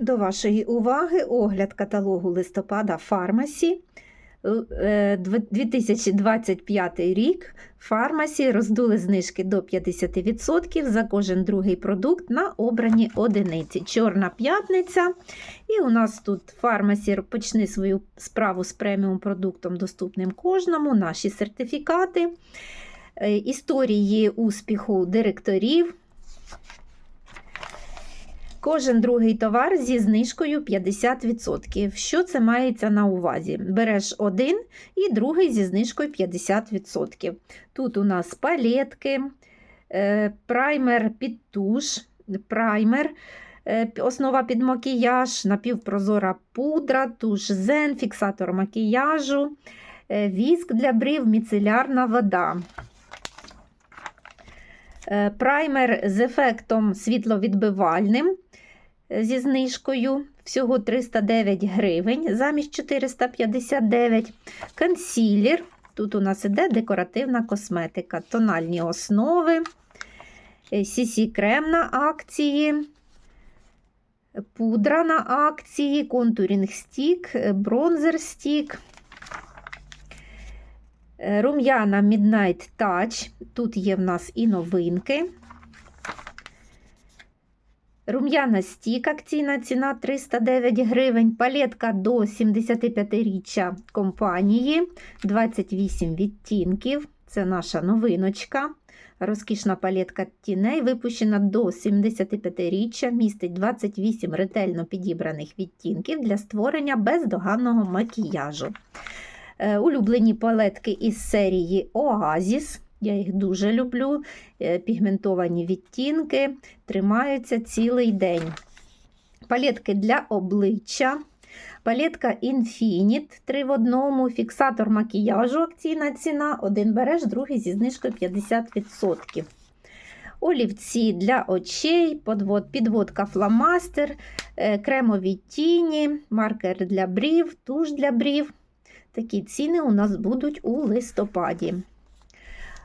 До вашої уваги огляд каталогу листопада Фармасі. Е, 2025 рік Фармасі роздули знижки до 50% за кожен другий продукт на обрані одиниці. Чорна п'ятниця. І у нас тут Фармасі почни свою справу з преміум продуктом, доступним кожному, наші сертифікати, е, історії успіху директорів. Кожен другий товар зі знижкою 50%. Що це мається на увазі? Береш один і другий зі знижкою 50%. Тут у нас палетки, е, праймер під туш, праймер, е, основа під макіяж, напівпрозора пудра, туш зен, фіксатор макіяжу, е, віск для брів, міцелярна вода. Праймер з ефектом світловідбивальним зі знижкою всього 309 гривень замість 459. Консілер. Тут у нас іде декоративна косметика, тональні основи, CC крем на акції, пудра на акції, контурінг стік, бронзер стік. Е, Рум'яна Midnight Touch. Тут є в нас і новинки. Рум'яна стік, акційна ціна 309 гривень. Палетка до 75-річчя компанії 28 відтінків. Це наша новиночка. Розкішна палетка тіней випущена до 75-річчя, містить 28 ретельно підібраних відтінків для створення бездоганного макіяжу. Е, Улюблені палетки із серії Оазіс. Я їх дуже люблю. Е, Пігментовані відтінки тримаються цілий день. Палетки для обличчя. Палетка Infinite 3 в одному, фіксатор макіяжу, акційна ціна. Один береш, другий зі знижкою 50%. Олівці для очей, підводка фломастер, е, кремові тіні, маркер для брів, туш для брів. Такі ціни у нас будуть у листопаді.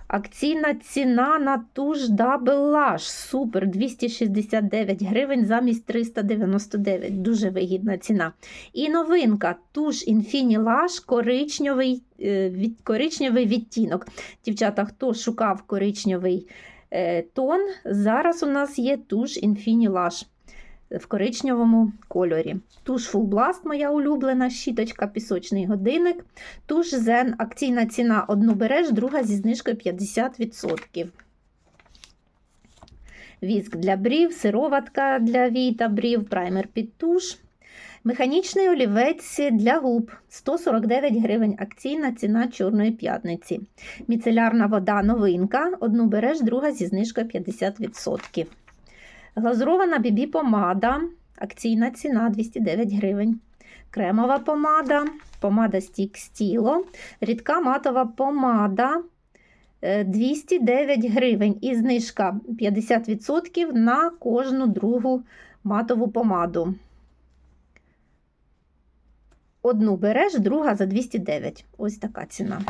Акційна ціна на туш Double Lash. Супер 269 гривень замість 399. Дуже вигідна ціна. І новинка туш Infinity Lash коричневий, е, від, коричневий відтінок. Дівчата, хто шукав коричневий е, тон, зараз у нас є туш Infinity Lash в коричневому кольорі. Туш Full Blast, моя улюблена, щіточка, пісочний годинник. Туш Zen, акційна ціна одну береш, друга зі знижкою 50%. Віск для брів, сироватка для вій та брів, праймер під туш. Механічний олівець для губ 149 гривень. Акційна ціна Чорної п'ятниці. Міцелярна вода новинка. Одну береш, друга зі знижкою 50%. Глазурована бібі помада. Акційна ціна 209 гривень. Кремова помада, помада стік стіло, рідка матова помада е, 209 гривень і знижка 50% на кожну другу матову помаду. Одну береш, друга за 209. Ось така ціна.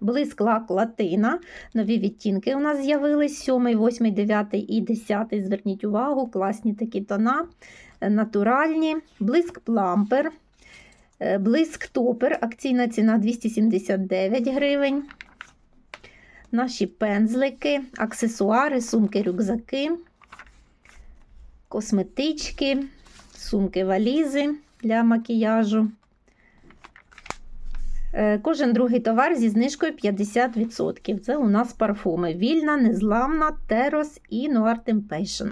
Блиск лак латина. Нові відтінки у нас з'явились 7, 8, 9 і 10. Зверніть увагу, класні такі тона, е, натуральні. Блиск плампер, е, блиск топер. Акційна ціна 279 гривень. Наші пензлики, аксесуари, сумки, рюкзаки, косметички, сумки, валізи для макіяжу. Е, Кожен другий товар зі знижкою 50%. Це у нас парфуми. Вільна, незламна, Терос і Noir Temptation.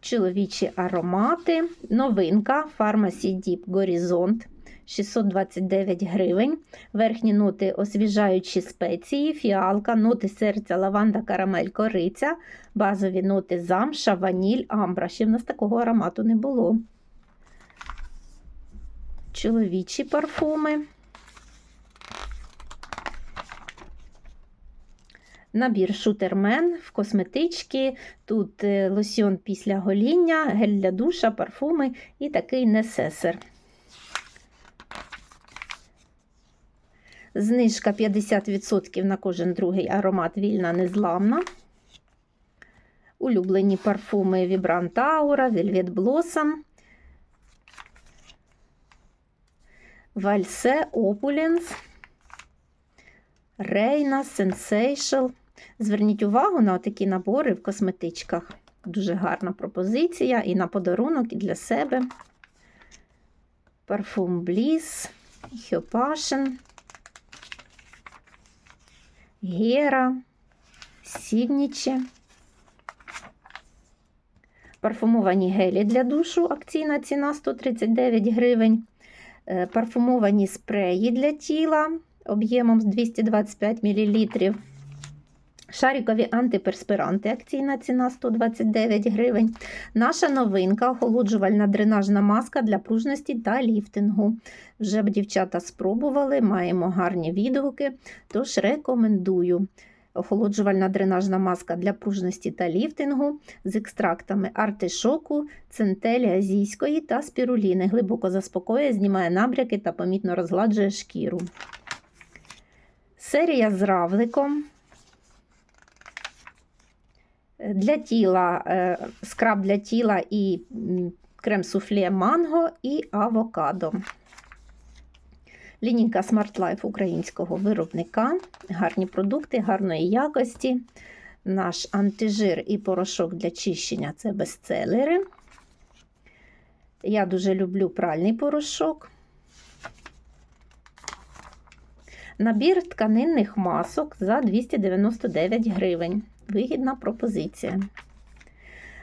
Чоловічі аромати. Новинка Pharmacy Deep Горизонт 629 гривень. Верхні ноти освіжаючі спеції, фіалка, ноти серця, лаванда, карамель, кориця, базові ноти замша, ваніль, амбра. Ще в нас такого аромату не було чоловічі парфуми. Набір шутермен в косметички. Тут е, лосьон після гоління, гель для душа, парфуми і такий несесер. Знижка 50% на кожен другий аромат вільна незламна. Улюблені парфуми Vibrant Aura, Velvet Blossom, Valse Opulence, Reina Sensation. Зверніть увагу на такі набори в косметичках. Дуже гарна пропозиція і на подарунок, і для себе. Парфум Bliss, Passion, Гера, Signature. Парфумовані гелі для душу, акційна ціна 139 гривень. Е, Парфумовані спреї для тіла об'ємом 225 мл. Шарикові антиперспиранти, акційна ціна 129 гривень. Наша новинка охолоджувальна дренажна маска для пружності та ліфтингу. Вже б дівчата спробували, маємо гарні відгуки, тож рекомендую. Охолоджувальна дренажна маска для пружності та ліфтингу з екстрактами артишоку, центелі азійської та спіруліни. Глибоко заспокоює, знімає набряки та помітно розгладжує шкіру. Серія з равликом. Для тіла е, скраб для тіла і крем-суфле манго і авокадо. Лінійка Smart Life українського виробника. Гарні продукти, гарної якості. Наш антижир і порошок для чищення це бестселери. Я дуже люблю пральний порошок. Набір тканинних масок за 299 гривень. Вигідна пропозиція.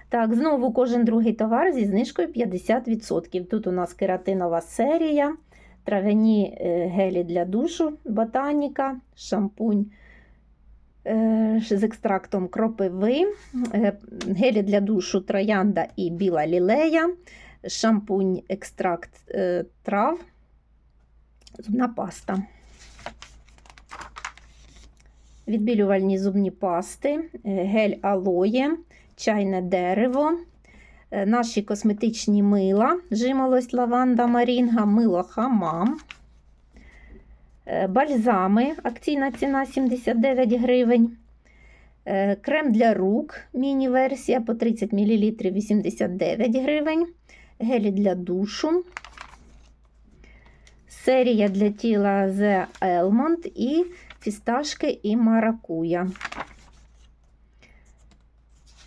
Так, знову кожен другий товар зі знижкою 50%. Тут у нас кератинова серія, трав'яні е, гелі для душу, ботаніка, шампунь е, з екстрактом кропиви, е, гелі для душу троянда і біла лілея, шампунь, екстракт трав, зубна паста. Відбілювальні зубні пасти, гель алоє, чайне дерево, наші косметичні мила, жимолость лаванда марінга, мило хамам, е, бальзами, акційна ціна 79 гривень. Е, Крем для рук, міні-версія по 30 мл 89 гривень. Гелі для душу. Серія для тіла The Elmont і фісташки і маракуя.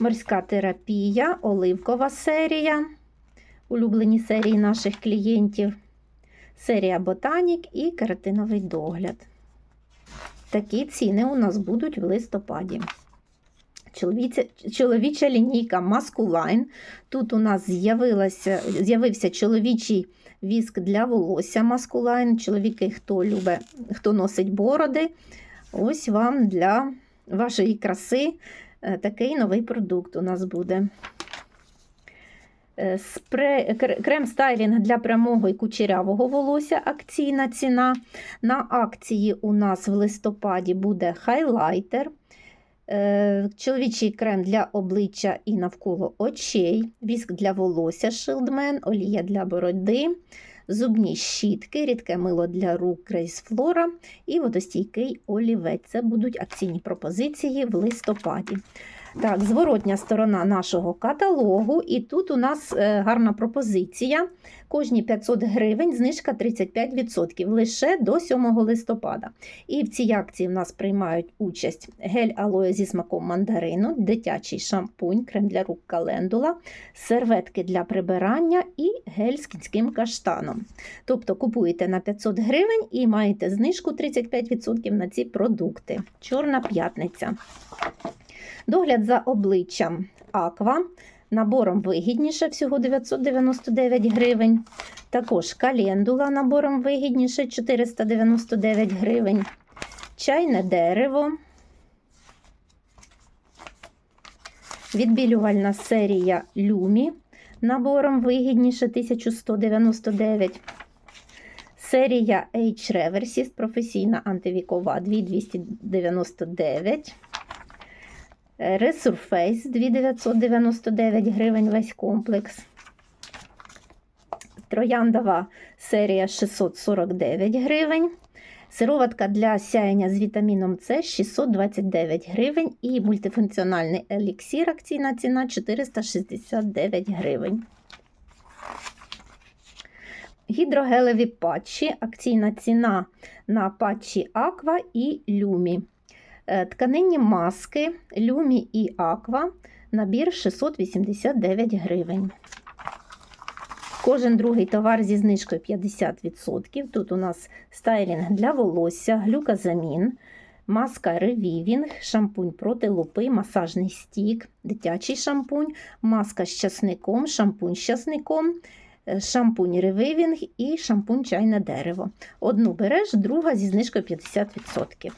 Морська терапія, оливкова серія, улюблені серії наших клієнтів, серія Ботанік і кератиновий догляд. Такі ціни у нас будуть в листопаді. Чоловіча, чоловіча лінійка Masculine. Тут у нас з'явився чоловічий віск для волосся Masculine. Чоловіки, хто любить, хто носить бороди. Ось вам для вашої краси такий новий продукт у нас буде. Е, Спре... Крем стайлінг для прямого і кучерявого волосся. Акційна ціна. На акції у нас в листопаді буде хайлайтер. Е, чоловічий крем для обличчя і навколо очей, віск для волосся Shieldman, олія для бороди, зубні щітки, рідке мило для рук Крейс Флора і водостійкий олівець. Це будуть акційні пропозиції в листопаді. Так, зворотня сторона нашого каталогу, і тут у нас е, гарна пропозиція. Кожні 500 гривень знижка 35% лише до 7 листопада. І в цій акції в нас приймають участь гель алоє зі смаком мандарину, дитячий шампунь, крем для рук календула, серветки для прибирання і гель з кінським каштаном. Тобто купуєте на 500 гривень і маєте знижку 35% на ці продукти. Чорна п'ятниця. Догляд за обличчям Аква. Набором вигідніше, всього 999 гривень. Також календула набором вигідніше 499 гривень. Чайне дерево. Відбілювальна серія Люмі. Набором вигідніше 1199. Серія H Reversist професійна антивікова 2299. Resurface 2999 гривень весь комплекс. Трояндова серія 649 гривень. Сироватка для сяєння з вітаміном С 629 гривень і мультифункціональний еліксір акційна ціна 469 гривень. Гідрогелеві патчі, акційна ціна на патчі Аква і Люмі. Е, Тканинні маски Люмі і Аква. Набір 689 гривень. Кожен другий товар зі знижкою 50%. Тут у нас стайлінг для волосся, глюкозамін, маска ревівінг, шампунь проти лупи, масажний стік, дитячий шампунь, маска з часником, шампунь з часником, е, шампунь ревивінг і шампунь чайне дерево. Одну береш, друга зі знижкою 50%.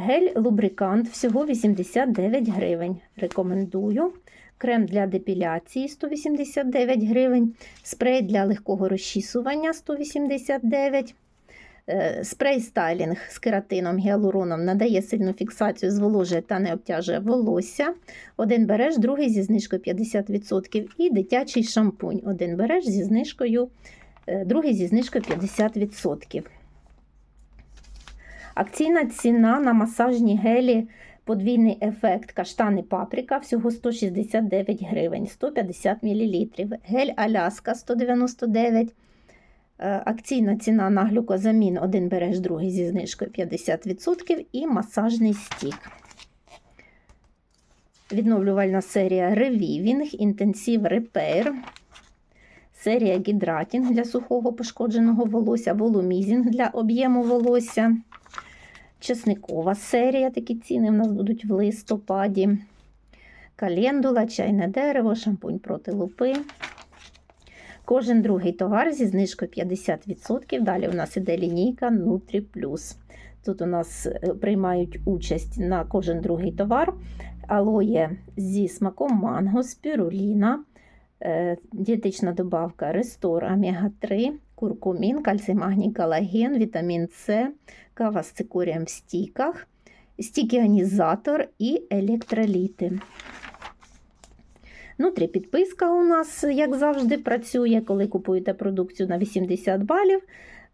Гель лубрикант всього 89 гривень. Рекомендую. Крем для депіляції 189 гривень, спрей для легкого розчісування 189 Е, Спрей стайлінг з кератином гіалуроном надає сильну фіксацію, зволожує та не обтяжує волосся. Один береш, другий зі знижкою 50%. І дитячий шампунь. Один береш зі знижкою, е, другий зі знижкою 50%. Акційна ціна на масажні гелі подвійний ефект каштани паприка всього 169 гривень, 150 мл. Гель Аляска 199 Е, Акційна ціна на глюкозамін один береш, другий зі знижкою 50% і масажний стік. Відновлювальна серія Reviving, Intensive Repair, серія гідратінг для сухого пошкодженого волосся, волумізінг для об'єму волосся. Чесникова серія, такі ціни в нас будуть в листопаді. Календула, чайне дерево, шампунь проти лупи. Кожен другий товар зі знижкою 50%. Далі у нас іде лінійка Nutri Plus. Тут у нас е, приймають участь на кожен другий товар. Алоє зі смаком манго, спіруліна, е, дієтична добавка Рестор Омега-3, куркумін, кальцій, магній, колаген, вітамін С, кава з цикорієм в стіках, стікіонізатор і електроліти. Внутрі підписка у нас, як завжди, працює, коли купуєте продукцію на 80 балів.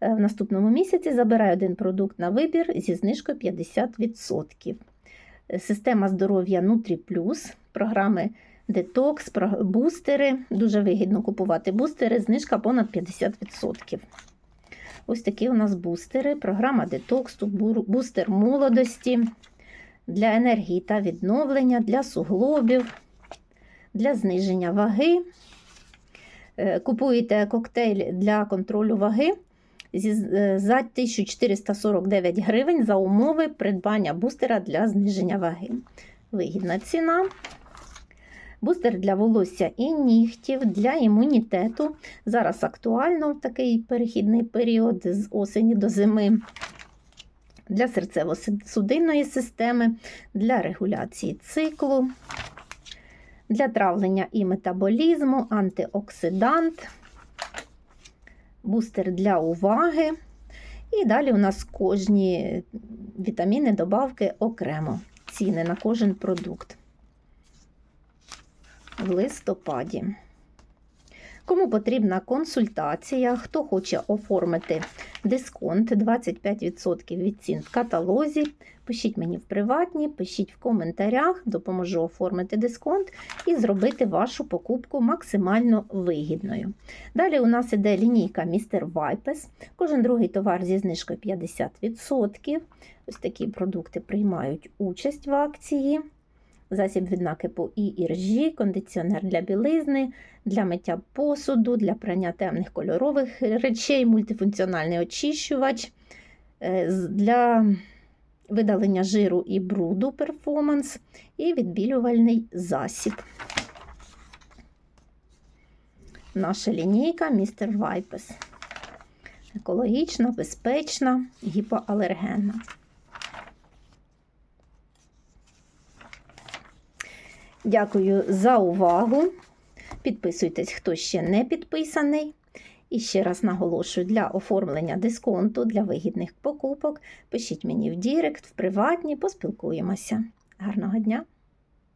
е, В наступному місяці забираю один продукт на вибір зі знижкою 50%. Е, Система здоров'я Нутрі Плюс, програми Детокс, бустери. Дуже вигідно купувати бустери, знижка понад 50%. Ось такі у нас бустери. Програма Детокс, бустер молодості для енергії та відновлення, для суглобів для зниження ваги. Е, Купуєте коктейль для контролю ваги е, за 1449 гривень за умови придбання бустера для зниження ваги. Вигідна ціна. Бустер для волосся і нігтів, для імунітету. Зараз актуально в такий перехідний період з осені до зими. Для серцево-судинної системи, для регуляції циклу для травлення і метаболізму, антиоксидант, бустер для уваги. І далі у нас кожні вітаміни, добавки окремо. Ціни на кожен продукт в листопаді. Кому потрібна консультація, хто хоче оформити дисконт 25% від цін в каталозі, пишіть мені в приватні, пишіть в коментарях, допоможу оформити дисконт і зробити вашу покупку максимально вигідною. Далі у нас іде лінійка Mr. Vipes. Кожен другий товар зі знижкою 50%. Ось такі продукти приймають участь в акції. Засіб від накипу і іржі, кондиціонер для білизни, для миття посуду, для прання темних кольорових речей, мультифункціональний очищувач, е, для видалення жиру і бруду перформанс і відбілювальний засіб. Наша лінійка Mr. Vipes. Екологічна, безпечна, гіпоалергенна. Дякую за увагу. Підписуйтесь, хто ще не підписаний. І ще раз наголошую, для оформлення дисконту, для вигідних покупок пишіть мені в Дірект, в приватні, поспілкуємося. Гарного дня!